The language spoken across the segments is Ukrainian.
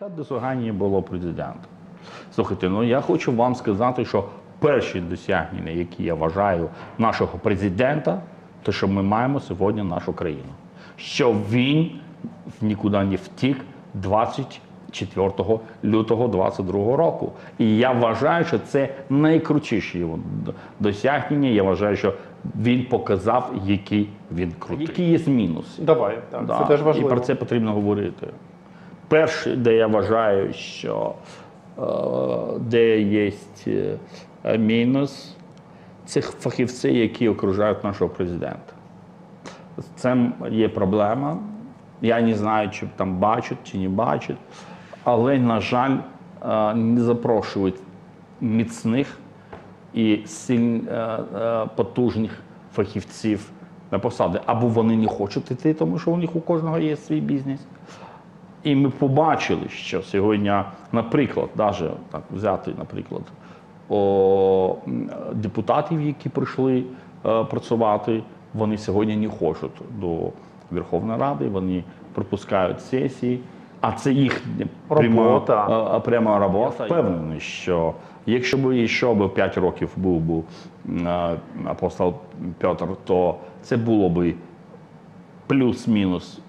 Яке досягнення було президента? Слухайте, ну я хочу вам сказати, що перші досягнення, які я вважаю нашого президента, те, що ми маємо сьогодні нашу країну. Що він нікуди не втік 24 лютого 22 року. І я вважаю, що це найкрутіші його досягнення. Я вважаю, що він показав, який він крутий. Які є мінуси. Давай, так, Да, це теж важливо. І про це потрібно говорити. Перше, де я вважаю, що е, де є е, мінус, це фахівці, які окружають нашого президента. Цим є проблема. Я не знаю, чи там бачать, чи не бачать, але, на жаль, е, не запрошують міцних і сильно потужних фахівців на посади. Або вони не хочуть йти, тому що у них у кожного є свій бізнес. І ми побачили, що сьогодні, наприклад, навіть так взяти, наприклад, о, депутатів, які прийшли е, працювати, вони сьогодні не хочуть до Верховної Ради, вони пропускають сесії, а це їхня Робота. пряма, е, пряма робота. Я впевнений, що якщо б ще б 5 років був би е, апостол Петр, то це було би плюс-мінус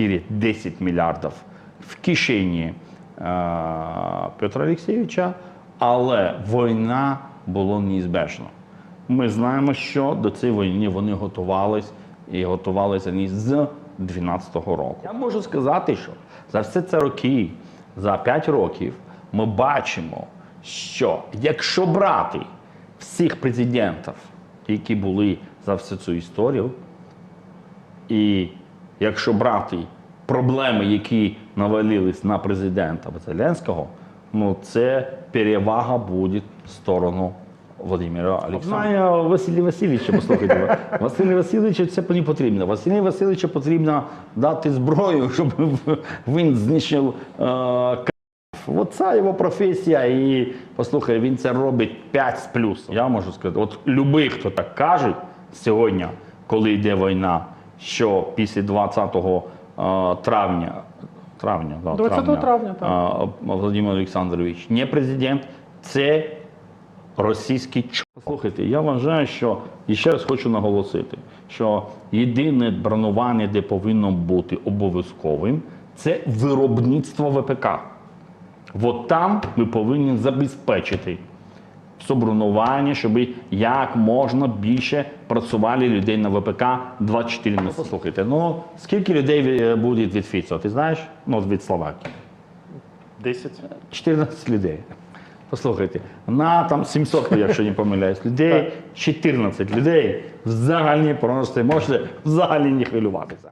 5-10 мільярдів в кишені е, Петра Олексійовича, але війна була неізбежна. Ми знаємо, що до цієї війни вони готувались і готувалися з 12-го року. Я можу сказати, що за все це роки, за 5 років, ми бачимо, що якщо брати всіх президентів, які були за всю цю історію, і якщо брати проблеми, які навалились на президента Зеленського, ну це перевага буде в сторону Володимира Олександровича. Знаю Василія Васильовича, послухайте. Василю Васильовичу це не потрібно. Василю Васильовичу потрібно дати зброю, щоб він знищив е, Оце його професія, і послухай, він це робить 5 з плюсом. Я можу сказати, от любий, хто так каже сьогодні, коли йде війна, що після 20 е, травня, травня, да, 20 травня, так. е, Володимир Олександрович не президент, це російський ч. Послухайте, я вважаю, що і ще раз хочу наголосити, що єдине бронування, де повинно бути обов'язковим, це виробництво ВПК. От там ми повинні забезпечити собрунування, щоб як можна більше працювали людей на ВПК 24 на Послухайте, ну скільки людей е, буде від Фіцо, ти знаєш? Ну, від Словакії. 10. 14 людей. Послухайте, на там 700, якщо не помиляюсь, людей, 14 людей взагалі просто можете взагалі не хвилюватися.